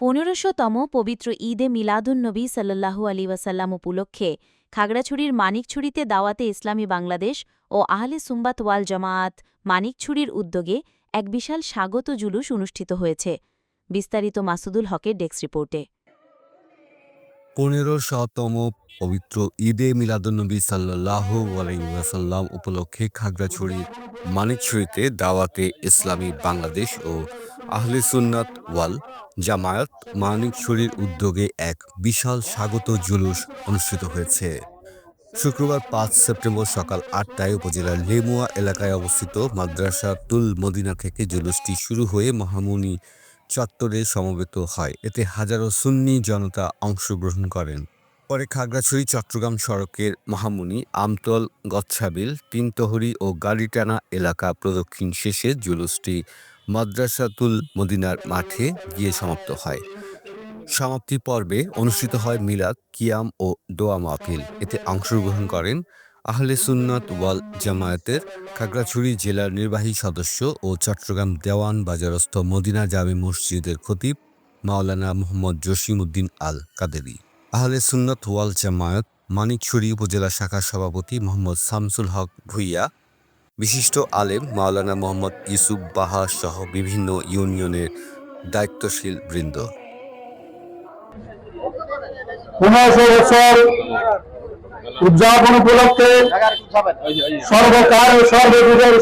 পনেরোশোতম পবিত্র ঈদে মিলাদুন্নবী সাল্লাল্লাহু আলী ওয়াসাল্লাম উপলক্ষে খাগড়াছড়ির মানিকছড়িতে দাওয়াতে ইসলামী বাংলাদেশ ও আহলে সুম্বাত ওয়াল জামায়াত মানিকছড়ির উদ্যোগে এক বিশাল স্বাগত জুলুস অনুষ্ঠিত হয়েছে। বিস্তারিত মাসুদুল হকের ডেস্ক রিপোর্টে। পনেরো শতম পবিত্র ঈদে মিলাদুন্নবী সাল্লাহ আলাইসাল্লাম উপলক্ষে খাগড়াছড়ির মানিকছড়িতে দাওয়াতে ইসলামী বাংলাদেশ ও আহলে সুন্নাত ওয়াল জামায়াত মানিকছড়ির উদ্যোগে এক বিশাল স্বাগত জুলুস অনুষ্ঠিত হয়েছে। শুক্রবার পাঁচ সেপ্টেম্বর সকাল আটটায় উপজেলার লেমুয়া এলাকায় অবস্থিত মাদ্রাসা তুল মদিনা থেকে জুলুসটি শুরু হয়ে মহামুনি চত্বরে সমবেত হয়। এতে হাজারো সুন্নি জনতা অংশগ্রহণ করেন। পরে খাগড়াছড়ি, চট্টগ্রাম সড়কের মহামুনি, আমতল, গচ্ছাবিল, তিনতহরি ও গাড়িটানা এলাকা প্রদক্ষিণ শেষে জুলুসটি মাদ্রাসাতুল মদিনার মাঠে গিয়ে সমাপ্ত হয়। সমাপ্তি পর্বে অনুষ্ঠিত হয় মিলাদ, কিয়াম ও দোয়া মাহফিল। এতে অংশগ্রহণ করেন আহলে সুন্নাত ওয়াল জামায়াতের খাগড়াছড়ি জেলার নির্বাহী সদস্য ও চট্টগ্রাম দেওয়ান বাজারস্থ মদিনা জামে মসজিদের খতিব মাওলানা মোহাম্মদ জসিম উদ্দিন আল কাদেরি আহলে সুন্নাত ওয়াল জামায়াত, মানিকছড়ি উপজেলা শাখার সভাপতি মোহাম্মদ শামসুল হক ভুইয়া, বিশিষ্ট আলেম মাওলানা মোহাম্মদ ইউসুফ বাহা সহ বিভিন্ন ইউনিয়নের দায়িত্বশীল বৃন্দ। উদযাপন উপলক্ষে সর্বকাল ও সর্বযুগের